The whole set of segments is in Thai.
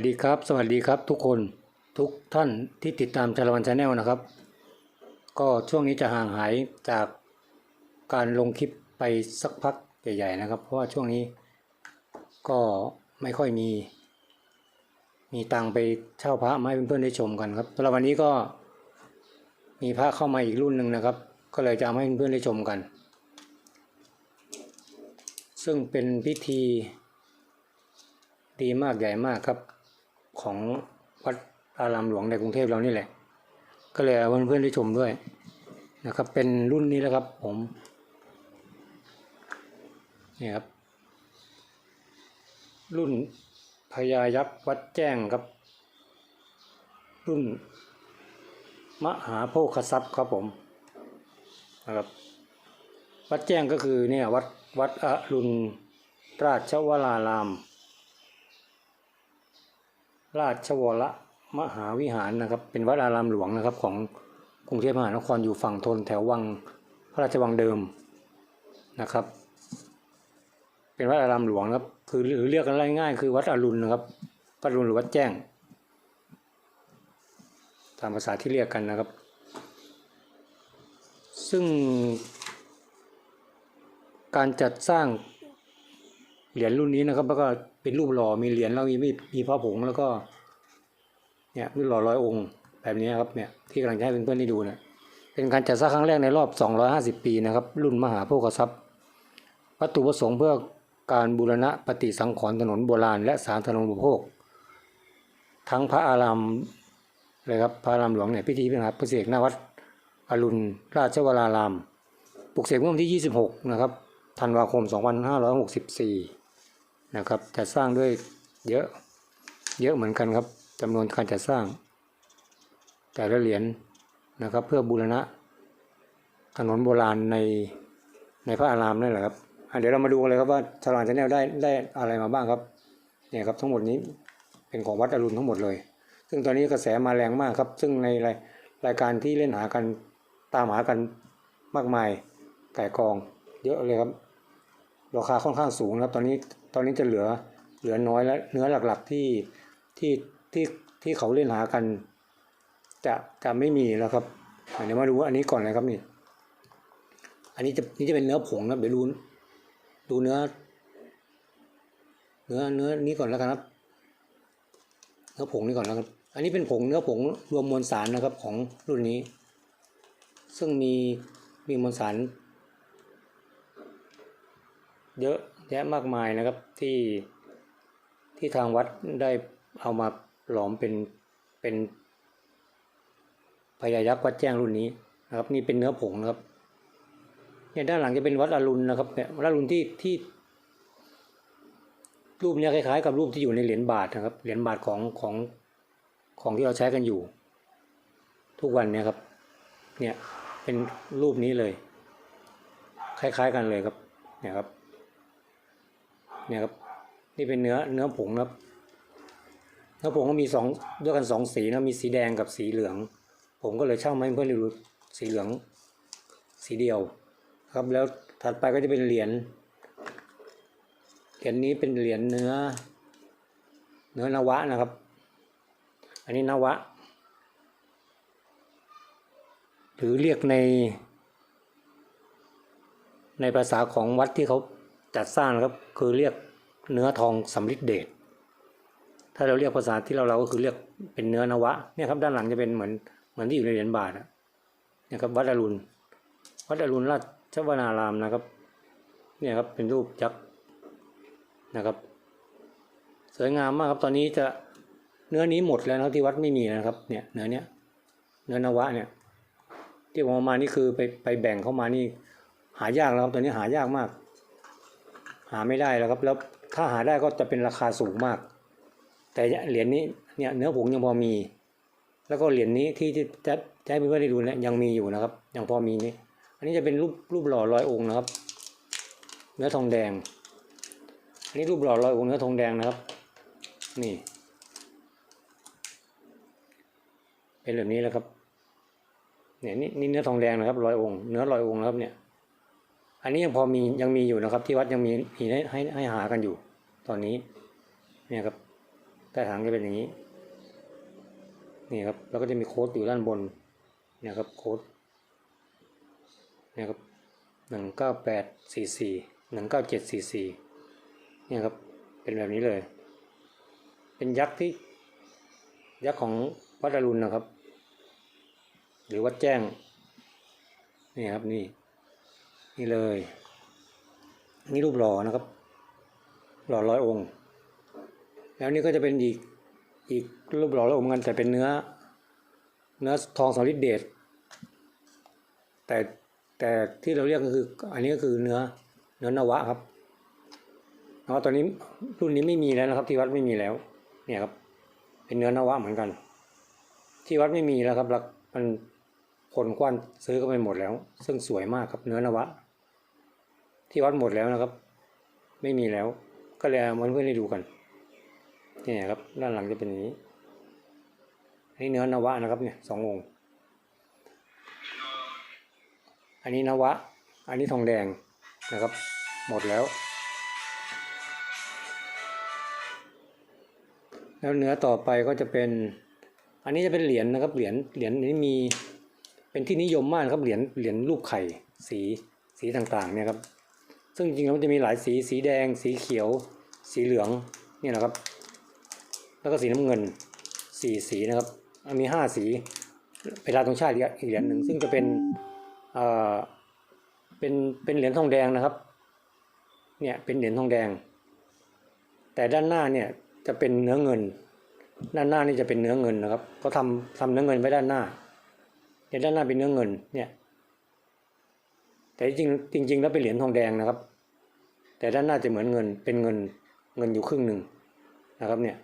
สวัสดีครับ สวัสดีครับทุกคนทุกท่านที่ติดตามชาลวันชาแนลนะครับ ก็ช่วงนี้จะห่างหายจากการลงคลิปไปสักพักใหญ่ๆนะครับ เพราะว่าช่วงนี้ก็ไม่ค่อยมี มีตังไปเช่าพระมาให้เพื่อนๆได้ชมกันครับสำหรับวันนี้ก็มีพระเข้ามาอีกรุ่นหนึ่งนะครับ ก็เลยจะมาให้เพื่อนๆได้ชมกัน ซึ่งเป็นพิธีดีมากใหญ่มากครับ ของวัดอารามหลวงในกรุงเทพเรานี่แหละ ก็เลยเอาเพื่อนๆได้ชมด้วยนะครับ เป็นรุ่นนี้แล้วครับผมนี่ครับ รุ่นพญายักษ์วัดแจ้งครับ รุ่น มหาโภคทรัพย์ครับผมนะครับวัดแจ้งก็คือเนี่ยวัดวัดอรุณราชวราราม ราชวรมหาวิหารนะครับ เป็นวัดอารามหลวงนะครับของกรุงเทพมหานครอยู่ฝั่งทนแถววังพระราชวังเดิมนะครับ เป็นวัดอารามหลวงนะครับ คือหรือเรียกกันง่ายๆคือวัดอรุณนะครับวัดอรุณหรือวัดแจ้ง ตามภาษาที่เรียกกันนะครับ ซึ่งการจัดสร้าง เหรียญรุ่นนี้นะครับ แล้วก็เป็นรูปหล่อมีเหรียญแล้วมีมีมีพระผงแล้วก็ เนี่ยรูปหล่อร้อยองค์แบบนี้ครับเนี่ยที่กำลังจะให้เพื่อนๆได้ดูเนี่ยเป็นการจัดสร้างครั้งแรกในรอบ 250 ปีนะครับ รุ่นมหาโภคทรัพย์ วัตถุประสงค์เพื่อการบูรณะปฏิสังขรณ์ถนนโบราณ และสาธารณูปโภค ทั้งพระอารามเลยครับพระอารามหลวงเนี่ยพิธีเป็นครับพระเสกหน้าวัดอรุณราชวรารามปลุกเสกเมื่อวันที่ 26 นะครับ ธันวาคม 2564 นะครับจะสร้างด้วยเยอะเยอะเหมือนกันครับจำนวนการจัดสร้าง แต่ละเหรียญนะครับ เพื่อบูรณะถนนโบราณในในพระอารามนั่แหละครับเดี๋ยวเรามาดูกันเลยครับว่าฉลาดชาแนลได้ได้อะไรมาบ้างครับเนี่ยครับทั้งหมดนี้เป็นของวัดอรุณทั้งหมดเลย ซึ่งตอนนี้กระแสมาแรงมากครับ ซึ่งในรายรายการที่เล่นหากันตามหากันมากมายไก่กอง เยอะเลยครับราคาค่อนข้างสูงนะครับตอนนี้ ตอนนี้จะเหลือเหลือน้อยแล้วเนื้อหลักๆที่ที่ที่ที่เขาเล่นหากัน จะจะไม่มีแล้วครับเดี๋ยวมาดูอันนี้ก่อนเลยครับนี่ อันนี้จะนี่จะเป็นเนื้อผงนะครับเดี๋ยวดูดูเนื้อ เนื้อเนื้อนี้ก่อนแล้วกันครับเนื้อผงนี่ก่อนแล้วครับอันนี้เป็นผงเนื้อผงรวมมวลสารนะครับของรุ่นนี้ ซึ่งมีมีมวลสาร เยอะ แยะมากมายนะครับที่ที่ทางวัดได้เอามาหลอมเป็นเป็นพญายักษ์วัดแจ้งรุ่นนี้นะครับ นี่เป็นเนื้อผงนะครับเนี่ยด้านหลังจะเป็นวัดอรุณนะครับเนี่ยวัดอรุณที่ที่ รูปเนี้ยคล้ายๆ กับรูปที่อยู่ในเหรียญบาทนะครับเหรียญบาทของของของที่เราใช้กันอยู่ ทุกวันเนี่ยครับ เนี่ยเป็นรูปนี้เลย คล้าย ๆ กันเลยครับเนี่ยครับ เนี่ยครับนี่เป็นเนื้อเนื้อผงครับเนื้อผงก็มีสองด้วยกันสองสีนะมีสีแดงกับสีเหลือง ผมก็เลยเช่ามาให้เพื่อนดูสีเหลือง สีเดียวครับแล้วถัดไปก็จะเป็นเหรียญเหรียญนี้เป็นเหรียญเนื้อ เนื้อนวะนะครับ อันนี้นวะหรือเรียกใน ในภาษาของวัดที่เขาจัดสร้างครับ คือเรียก เนื้อทองสำริดเดชถ้าเราเรียกภาษาที่เราเราก็คือเรียกเป็นเนื้อนวะเนี่ยครับด้านหลังจะเป็นเหมือนเหมือนที่อยู่ในเหรียญบาทอะเนี่ยครับวัดอรุณวัดอรุณราชวนารามนะครับเนี่ยครับเป็นรูปยักษ์นะครับ สวยงามมากครับตอนนี้จะเนื้อนี้หมดแล้วนะที่วัดไม่มีนะครับเนี่ยเนื้อเนี้ยเนื้อนวะเนี่ยที่ผมเอามานี่คือไปไปแบ่งเข้ามานี่หายากแล้วครับตอนนี้หายากมาก หาไม่ได้แล้วครับแล้ว ถ้าหาได้ก็จะเป็นราคาสูงมาก แต่เหรียญนี้เนี่ยเนื้อผงยังพอมี แล้วก็เหรียญนี้ที่จะจะให้เพื่อนๆได้ดูเนี่ยยังมีอยู่นะครับ ยังพอมีนี่อันนี้จะเป็นรูปรูปหล่อร้อยองค์นะครับ เนื้อทองแดง อันนี้รูปหล่อร้อยองค์เนื้อทองแดงนะครับ นี่ เป็นแบบนี้แล้วครับเนี่ยนี่นี่เนื้อทองแดงนะครับร้อยองค์เนื้อร้อยองค์นะครับเนี่ยอันนี้ยังพอมียังมีอยู่นะครับ ที่วัดยังมีมีให้ให้ให้หากันอยู่ ตอนนี้เนี่ยครับใต้ฐานจะเป็นอย่างนี้นี่ครับแล้วก็จะมีโค้ดอยู่ด้านบนเนี่ยครับโค้ดเนี่ยครับหนึ่งเก้าแปดสี่สี่หนึ่งเก้าเจ็ดสี่สี่เนี่ยครับเป็นแบบนี้เลย เป็นยักษ์ที่ยักษ์ของวัดอรุณนะครับ หรือวัดแจ้งนี่ครับนี่นี่เลย นี่รูปหล่อนะครับ หล่อร้อยองค์ แล้วนี่ก็จะเป็นอีกอีกรูปหล่อร้อยองค์กันแต่เป็นเนื้อ เนื้อทองสำริดเดชแต่แต่ที่เราเรียกก็คืออันนี้ก็คือเนื้อเนื้อนวะครับนวะตอนนี้รุ่นนี้ไม่มีแล้วนะครับ ที่วัดไม่มีแล้วเนี่ยครับ เป็นเนื้อนวะเหมือนกัน ที่วัดไม่มีแล้วครับแล้วมันคนกว้านซื้อก็ไปหมดแล้ว ซึ่งสวยมากครับเนื้อนวะ ที่วัดหมดแล้วนะครับ ไม่มีแล้ว ก็เลยเอาเพื่อนให้ดูกันเนี่ยครับด้านหลังจะเป็นอย่างนี้อันนี้เนื้อนวะนะครับเนี่ยสององค์ อันนี้นวะ อันนี้ทองแดงนะครับ หมดแล้ว แล้วเนื้อต่อไปก็จะเป็น อันนี้จะเป็นเหรียญนะครับเหรียญเหรียญนี้มีเป็นที่นิยมมากครับเหรียญเหรียญรูปไข่สีสีต่างๆเนี่ยครับ ซึ่งจริงๆแล้วมันจะมีหลายสีสีแดง สีเขียว สีเหลืองเนี่ยนะครับ แล้วก็สีน้ำเงินสี่สีนะครับมีห้าสีเวลาตรงชาติอีกเหรียญหนึ่งซึ่งจะเป็นเอ่อเป็นเป็นเหรียญทองแดงนะครับเนี่ยเป็นเหรียญทองแดง แต่ด้านหน้าเนี่ยจะเป็นเนื้อเงิน ด้านหน้านี่จะเป็นเนื้อเงินนะครับก็ทำทำเนื้อเงินไว้ด้านหน้าเนี่ยด้านหน้าเป็นเนื้อเงินเนี่ยแต่จริงจริงๆแล้วเป็นเหรียญทองแดงนะครับ แต่ด้านหน้าจะเหมือนเงินเป็นเงินเงินอยู่ครึ่งหนึ่งนะครับเนี่ย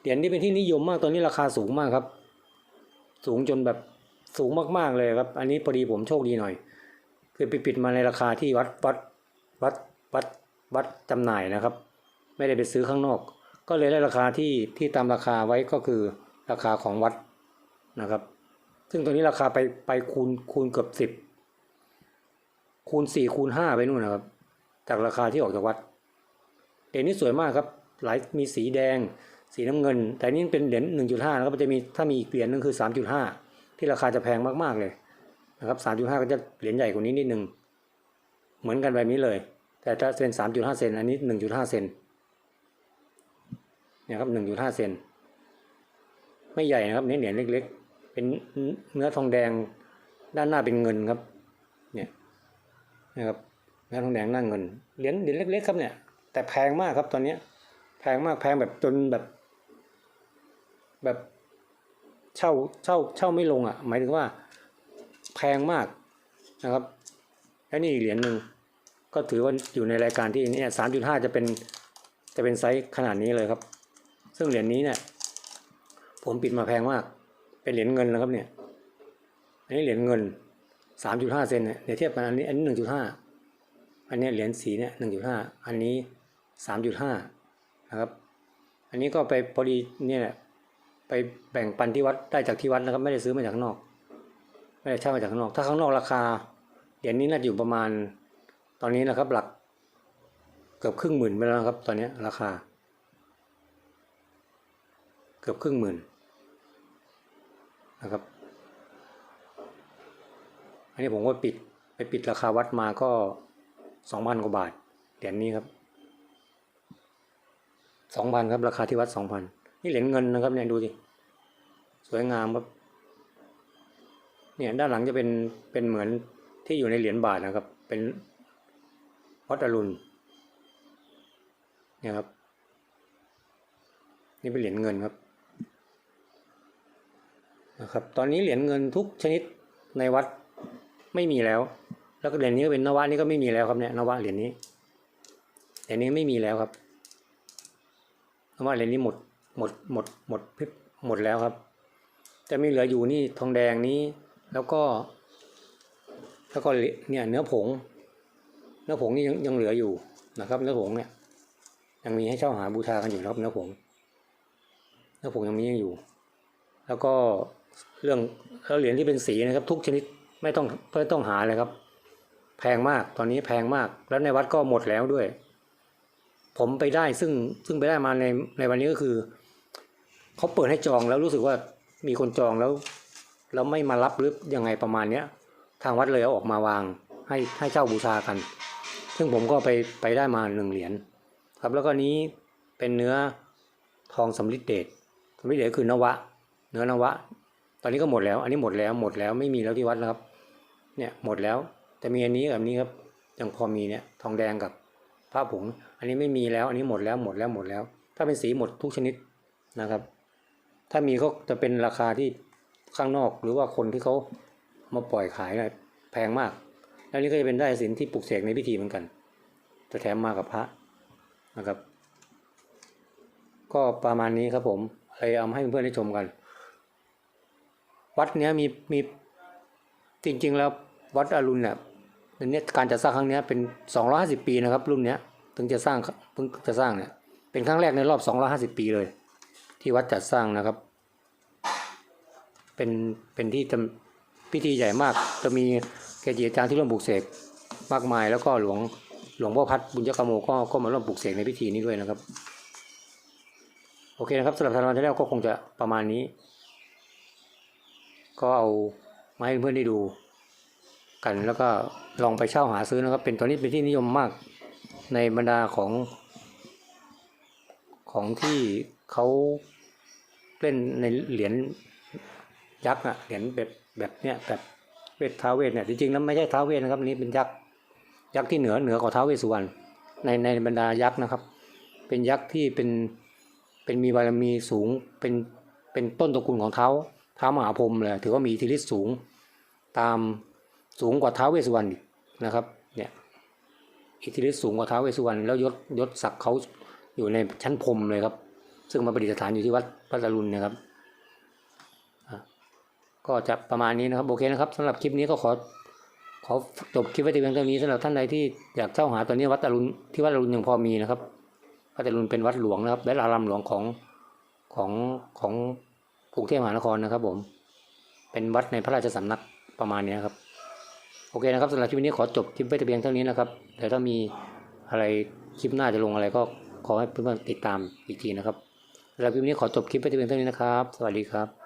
เหรียญนี้เป็นที่นิยมมากตอนนี้ราคาสูงมากครับ สูงจนแบบสูงมากๆเลยครับ อันนี้พอดีผมโชคดีหน่อย คือไปปิดมาในราคาที่วัดวัดวัดวัดวัดจำหน่ายนะครับ ไม่ได้ไปซื้อข้างนอก ก็เลยได้ราคาที่ที่ตามราคาไว้ก็คือราคาของวัดนะครับ ซึ่งตัวนี้ราคาไปไปคูณคูณเกือบสิบคูณสี่คูณห้าไปนู่นนะครับ จากราคาที่ออกจากวัดเหรียญนี้สวยมากครับ หลายมีสีแดง สีน้ำเงิน แต่นี่เป็นเหรียญหนึ่งจุดห้านะครับมันจะมีถ้ามีอีกเหรียญหนึงคือสามจุดห้าที่ราคาจะแพงมากๆเลยนะครับสามจุดห้าก็จะเหรียญใหญ่กว่านี้นิดนึงเหมือนกันแบบนี้เลย แต่ถ้าเป็นสามจุดห้าเซนอันนี้หนึ่งจุดห้าเซนเนี่ยครับหนึ่งจุดห้าเซนไม่ใหญ่นะครับนี่เหรียญเล็ก ๆ เป็นเนื้อทองแดงด้านหน้าเป็นเงินครับ เนี่ยนะครับ เนื้อทองแดงหน้าเงินเหรียญเหรียญเล็ก ๆ ครับเนี่ย แต่แพงมากครับตอนเนี้ย แพงมากแพงแบบจนแบบ แบบเช่าเช่าเช่าไม่ลงอะ หมายถึงว่า แพงมากนะครับแล้วนี่อีกเหรียญหนึ่งก็ถือว่าอยู่ในรายการที่เนี่ยสามจุดห้าจะเป็นจะเป็นไซส์ขนาดนี้เลยครับ ซึ่งเหรียญนี้เนี่ย ผมปิดมาแพงมาก เป็นเหรียญเงินนะครับเนี่ย อันนี้เหรียญเงินสามจุดห้าเซนเนี่ยเดี๋ยวเทียบกันอันนี้อันนี้หนึ่งจุดห้า อันนี้เหรียญสีเนี่ยหนึ่งจุดห้าอันนี้สามจุดห้านะครับ อันนี้ก็ไปพอดีเนี่ยไปแบ่งปันที่วัดได้จากที่วัดนะครับ ไม่ได้ซื้อมาจากข้างนอก ไม่ได้เช่ามาจากข้างนอก ถ้าข้างนอกราคาเหรียญนี้น่าจะอยู่ประมาณตอนนี้นะครับ หลักเกือบครึ่งหมื่นไปแล้วครับ ตอนนี้ราคา เกือบครึ่งหมื่นนะครับ อันนี้ผมก็ปิดไปปิดราคาวัดมาก็ สองพันกว่าบาทเหรียญนี้ครับสองพันครับราคาที่วัดสองพันนี่เหรียญเงินนะครับเนี่ยดูสิสวยงามครับเนี่ยด้านหลังจะเป็นเป็นเหมือนที่อยู่ในเหรียญบาทนะครับ เป็นวัดอรุณเนี่ยครับ นี่เป็นเหรียญเงินครับนะครับ ตอนนี้เหรียญเงินทุกชนิดในวัดไม่มีแล้ว แล้วก็เหรียญนี้ก็เป็นนวะนี่ก็ไม่มีแล้วครับเนี่ยนวะเหรียญนี้เหรียญนี้ไม่มีแล้วครับนวะเหรียญนี้หมดหมดหมดหมดหมดแล้วครับจะมีเหลืออยู่นี่ทองแดงนี้แล้วก็ แล้วก็เนี่ยเนื้อผง เนื้อผงนี่ยังยังเหลืออยู่นะครับ เนื้อผงเนี่ย ยังมีให้เช่าหาบูชากันอยู่นะครับเนื้อผงเนื้อผงยังมีอยู่ แล้วก็เรื่องแล้วเหรียญที่เป็นสีนะครับ ทุกชนิดไม่ต้องไม่ต้องหาเลยครับ แพงมากตอนนี้แพงมาก แล้วในวัดก็หมดแล้วด้วย ผมไปได้ซึ่งซึ่งไปได้มาในในวันนี้ก็คือเขาเปิดให้จองแล้วรู้สึกว่ามีคนจองแล้วแล้วไม่มารับหรือยังไงประมาณเนี้ย ทางวัดเลยเอาออกมาวางให้ให้เช่าบูชากัน ซึ่งผมก็ไปไปได้มาหนึ่งเหรียญครับ แล้วก็นี้เป็นเนื้อทองสำริดเดชสำริดเดชคือนวะ เนื้อนวะ ตอนนี้ก็หมดแล้ว อันนี้หมดแล้วหมดแล้วไม่มีแล้วที่วัดแล้วครับ เนี่ยหมดแล้ว แต่มีอันนี้กับนี้ครับยังพอมีเนี่ยทองแดงกับผ้าผงอันนี้ไม่มีแล้ว อันนี้หมดแล้วหมดแล้วหมดแล้ว ถ้าเป็นสีหมดทุกชนิดนะครับ ถ้ามีก็จะเป็นราคาที่ข้างนอกหรือว่าคนที่เขามาปล่อยขายนี่ยแพงมาก แล้วนี่ก็จะเป็นได้สินที่ปลุกเสกในพิธีเหมือนกันจะแถมมากับพระนะครับ ก็ประมาณนี้ครับผมเลยเอามาให้เพื่อนๆได้ชมกัน วัดเนี้ยมีมีจริงๆแล้ววัดอรุณเนี่ย อันเนี้ยการจัดสร้างครั้งนี้เป็น 250 ปีนะครับ รุ่นนี้ถึงจะสร้างเพิ่งจะสร้างเนี่ยเป็นครั้งแรกในรอบ 250 ปีเลย ที่วัดจัดสร้างนะครับ เป็นเป็นที่พิธีใหญ่มาก จะมีเกจิอาจารย์ที่ร่วมปลูกเสกมากมายแล้วก็หลวงหลวงพ่อพัดบุญยกรรมโมก็ก็มาร่วมปลูกเสกในพิธีนี้ด้วยนะครับ โอเคนะครับสำหรับทางวันที่แล้วก็คงจะประมาณนี้ ก็เอามาให้เพื่อนได้ดู กันแล้วก็ลองไปเช่าหาซื้อนะครับ เป็นตอนนี้เป็นที่นิยมมากในบรรดาของ ของที่เขาเล่นในเหรียญยักษ์อะเหรียญแบบแบบเนี้ยแบบเวทท้าเวทเนี่ยจริงๆแล้วไม่ใช่ท้าเวทนะครับอันนี้เป็นยักษ์ยักษ์ที่เหนือเหนือกว่าท้าเวสสุวรรณในในบรรดายักษ์นะครับ เป็นยักษ์ที่เป็นเป็นมีบารมีสูงเป็นเป็นต้นตระกูลของเท้าเท้ามหาพรมเลยถือว่ามีอิทธิฤทธิ์สูงตาม สูงกว่าท้าวเวสสุวรรณนะครับเนี่ยอิทธิฤทธิ์สูงกว่าท้าวเวสสุวรรณแล้วยศยศศักดิ์เขาอยู่ในชั้นพรมเลยครับ ซึ่งมาประดิษฐานอยู่ที่วัดพระตะลุนนะครับก็จะประมาณนี้นะครับโอเคนะครับสำหรับคลิปนี้ก็ขอขอจบคลิปไว้แต่เพียงเท่านี้สำหรับท่านใดที่อยากเช่าหาตอนนี้วัดตะลุนที่วัดตะลุนยังพอมีนะครับวัดตะลุนเป็นวัดหลวงนะครับและอารามหลวงของของของกรุงเทพมหานครนะครับผมเป็นวัดในพระราชสำนักประมาณนี้ครับ โอเคนะครับสำหรับคลิปนี้ขอจบคลิปไปแต่เพียงเท่านี้นะครับเดี๋ยวถ้ามีอะไรคลิปหน้าจะลงอะไรก็ขอให้เพื่อนๆติดตามอีกทีนะครับสำหรับคลิปนี้ขอจบคลิปไปแต่เพียงเท่านี้นะครับ สวัสดีครับ